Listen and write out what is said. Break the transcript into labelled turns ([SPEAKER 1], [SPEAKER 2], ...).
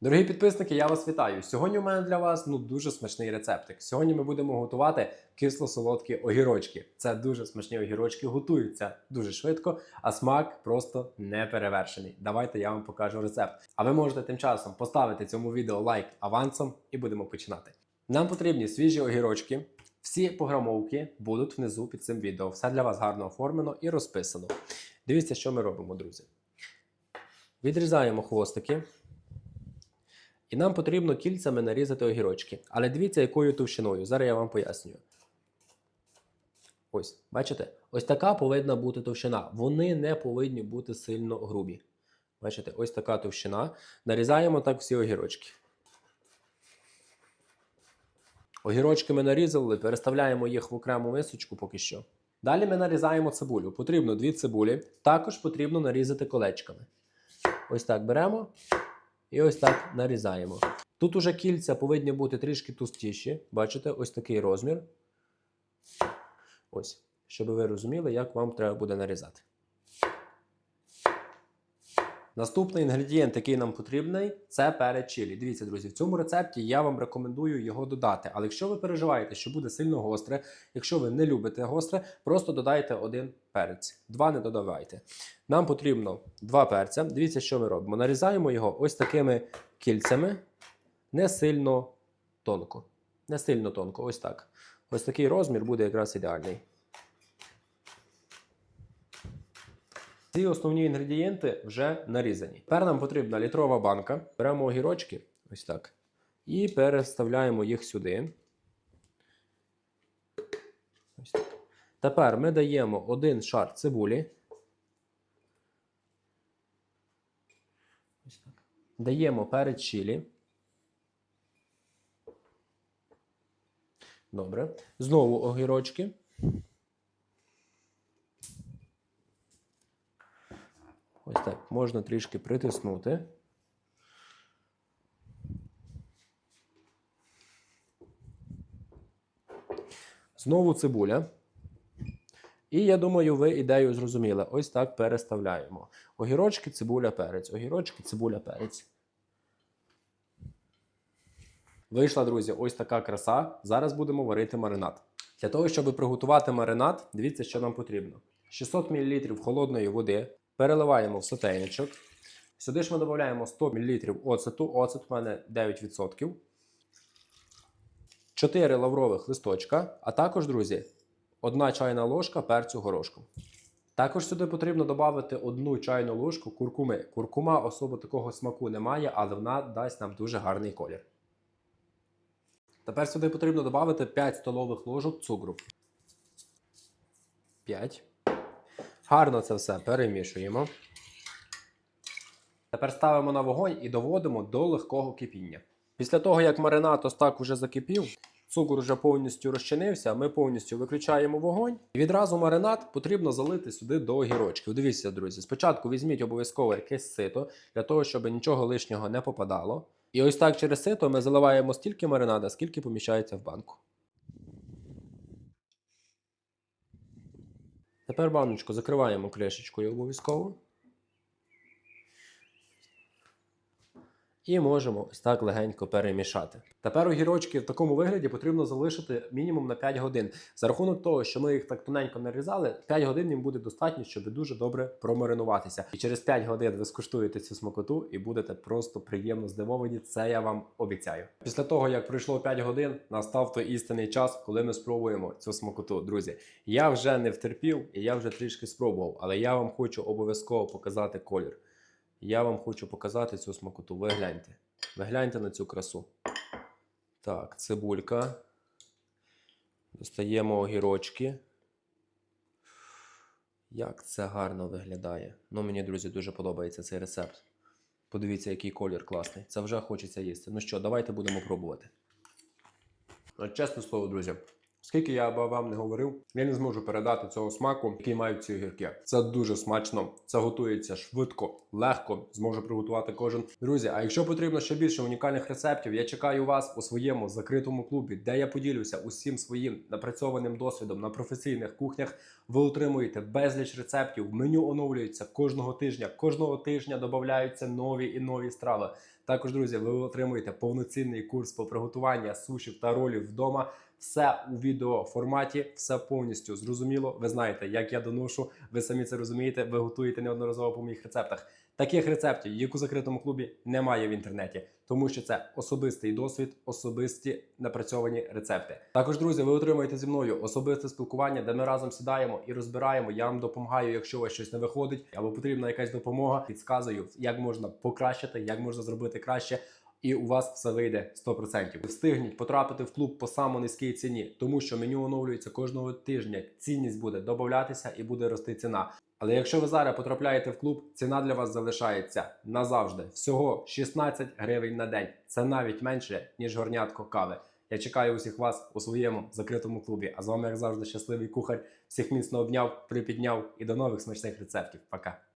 [SPEAKER 1] Дорогі підписники, я вас вітаю. Сьогодні у мене для вас ну дуже смачний рецептик. Сьогодні ми будемо готувати кисло-солодкі огірочки. Це дуже смачні огірочки, готуються дуже швидко, а смак просто неперевершений. Давайте я вам покажу рецепт. А ви можете тим часом поставити цьому відео лайк авансом і будемо починати. Нам потрібні свіжі огірочки. Всі пограмовки будуть внизу під цим відео. Все для вас гарно оформлено і розписано. Дивіться, що ми робимо, друзі. Відрізаємо хвостики. І нам потрібно кільцями нарізати огірочки. Але дивіться, якою товщиною. Зараз я вам пояснюю. Ось, бачите? Ось така повинна бути товщина. Вони не повинні бути сильно грубі. Бачите, ось така товщина. Нарізаємо так всі огірочки. Огірочки ми нарізали, переставляємо їх в окрему мисочку поки що. Далі ми нарізаємо цибулю. Потрібно дві цибулі. Також потрібно нарізати колечками. Ось так беремо і ось так нарізаємо. Тут уже кільця повинні бути трішки тустіші. Бачите, ось такий розмір. Ось, щоб ви розуміли, як вам треба буде нарізати. Наступний інгредієнт, який нам потрібний, це перець. Дивіться, друзі, в цьому рецепті я вам рекомендую його додати. Але якщо ви переживаєте, що буде сильно гостре, якщо ви не любите гостре, просто додайте один перець. Два не додавайте. Нам потрібно два перця. Дивіться, що ми робимо. Нарізаємо його ось такими кільцями, не сильно тонко. Не сильно тонко, ось так. Ось такий розмір буде якраз ідеальний. Ці основні інгредієнти вже нарізані. Тепер нам потрібна літрова банка. Беремо огірочки, ось так. І переставляємо їх сюди. Ось так. Тепер ми даємо один шар цибулі. Ось так. Даємо перець чилі. Добре. Знову огірочки. Ось так. Можна трішки притиснути. Знову цибуля. І я думаю, ви ідею зрозуміли. Ось так переставляємо. Огірочки, цибуля, перець. Огірочки, цибуля, перець. Вийшла, друзі, ось така краса. Зараз будемо варити маринад. Для того, щоб приготувати маринад, дивіться, що нам потрібно: 600 мл холодної води переливаємо в сотейничок. Сюди ж ми додаємо 100 мл оцету. Оцет у мене 9%. 4 лаврових листочка, а також, друзі, 1 чайна ложка перцю горошку. Також сюди потрібно додати 1 чайну ложку куркуми. Куркума особо такого смаку не має, але вона дасть нам дуже гарний колір. Тепер сюди потрібно додати 5 столових ложок цукру. 5. Гарно це все перемішуємо. Тепер ставимо на вогонь і доводимо до легкого кипіння. Після того, як маринад ось так уже закипів, цукор вже повністю розчинився, ми повністю виключаємо вогонь. І відразу маринад потрібно залити сюди до огірочків. Дивіться, друзі, спочатку візьміть обов'язково якесь сито, для того, щоб нічого лишнього не попадало. І ось так через сито ми заливаємо стільки маринада, скільки поміщається в банку. Тепер баночку закриваємо кришечкою обов'язково. І можемо ось так легенько перемішати. Тепер огірочки в такому вигляді потрібно залишити мінімум на 5 годин. За рахунок того, що ми їх так тоненько нарізали, 5 годин їм буде достатньо, щоб дуже добре промаринуватися. І через 5 годин ви скуштуєте цю смакоту і будете просто приємно здивовані. Це я вам обіцяю. Після того, як пройшло 5 годин, настав той істинний час, коли ми спробуємо цю смакоту. Друзі, я вже не втерпів і я вже трішки спробував, але я вам хочу обов'язково показати колір. Я вам хочу показати цю смакоту. Ви гляньте. Ви гляньте на цю красу. Так, цибулька. Достаємо огірочки. Як це гарно виглядає. Ну, мені, друзі, дуже подобається цей рецепт. Подивіться, який колір класний. Це вже хочеться їсти. Ну що, давайте будемо пробувати. Чесне слово, друзі. Скільки я би вам не говорив, я не зможу передати цього смаку, який мають ці огірки. Це дуже смачно, це готується швидко, легко, зможе приготувати кожен. Друзі, а якщо потрібно ще більше унікальних рецептів, я чекаю вас у своєму закритому клубі, де я поділюся усім своїм напрацьованим досвідом на професійних кухнях. Ви отримуєте безліч рецептів. Меню оновлюється кожного тижня. Кожного тижня додаються нові і нові страви. Також, друзі, ви отримуєте повноцінний курс по приготуванню сушів та ролів вдома. Все у відеоформаті, все повністю зрозуміло. Ви знаєте, як я доношу. Ви самі це розумієте. Ви готуєте неодноразово по моїх рецептах. Таких рецептів, як у закритому клубі, немає в інтернеті, тому що це особистий досвід, особисті напрацьовані рецепти. Також, друзі, ви отримаєте зі мною особисте спілкування, де ми разом сідаємо і розбираємо. Я вам допомагаю, якщо у вас щось не виходить, або потрібна якась допомога. Підказую, як можна покращити, як можна зробити краще. І у вас все вийде 100%. Встигніть потрапити в клуб по самому низькій ціні, тому що меню оновлюється кожного тижня. Цінність буде додатися і буде рости ціна. Але якщо ви зараз потрапляєте в клуб, ціна для вас залишається назавжди. Всього 16 гривень на день. Це навіть менше ніж горнятко кави. Я чекаю усіх вас у своєму закритому клубі. А з вами, як завжди, щасливий кухар. Всіх міцно обняв, припідняв і до нових смачних рецептів. Пока.